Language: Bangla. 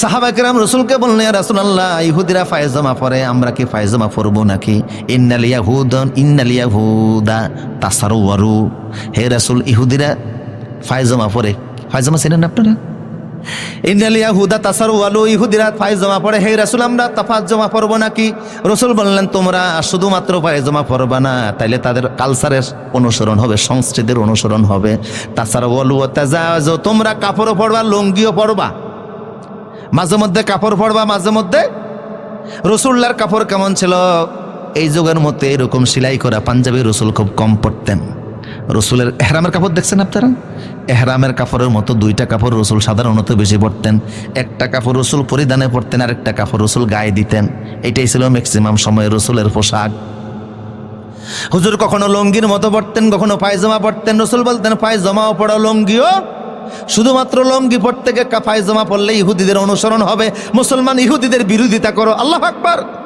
সাহাবাকেরাম রসুলকে বললেন রাসুল আল্লাহ ইহুদিরা ফায়জামা পরে, আমরা কি ফায়জামা পরবো নাকি? ইন্নালিয়া হুদন ইন্নালিয়া হুদা তাসারু হে রাসুল, ইহুদিরা ফায়জামা পরে, ফায়জামা ছিলেন আপনারা? ইন্নালিয়া হুদা তাসারু আলু ইহুদিরা ফায়জামা পরে, হে রাসুল, আমরা তাফাত জমা পরবো নাকি? রসুল বললেন, তোমরা শুধুমাত্র ফায়জামা পরবা না, তাইলে তাদের কালচারের অনুসরণ হবে, সংস্কৃতির অনুসরণ হবে। তাছাড়া বলু তেজাজ তোমরা কাপড়ও পরবা, লুঙ্গিও পরবা। মাঝে মধ্যে কাপড় পরবা, মাঝে মধ্যে? রসুল্লার কাপড় কেমন ছিল? এই যুগের মধ্যে এরকম সেলাই করা পাঞ্জাবি রসুল খুব কম পরতেন। রসুলের এহরামের কাপড় দেখছেন আপনারা? এহরামের কাপড়ের মতো দুইটা কাপড় রসুল সাধারণত বেশি পরতেন। একটা কাপড় রসুল পরিধানে পরতেন আর একটা কাপড় রসুল গায়ে দিতেন। এটাই ছিল ম্যাক্সিমাম সময় রসুলের পোশাক। হুজুর কখনো লঙ্গির মতো পড়তেন কখনো পায়জামা পড়তেন রসুল বলতেন, পায়জামাও পড়ো লঙ্গিও শুধুমাত্র লঙ্গি পর থেকে কাফায় জমা পড়লে ইহুদিদের অনুসরণ হবে। মুসলমান ইহুদিদের বিরোধিতা করো। আল্লাহ আকবার।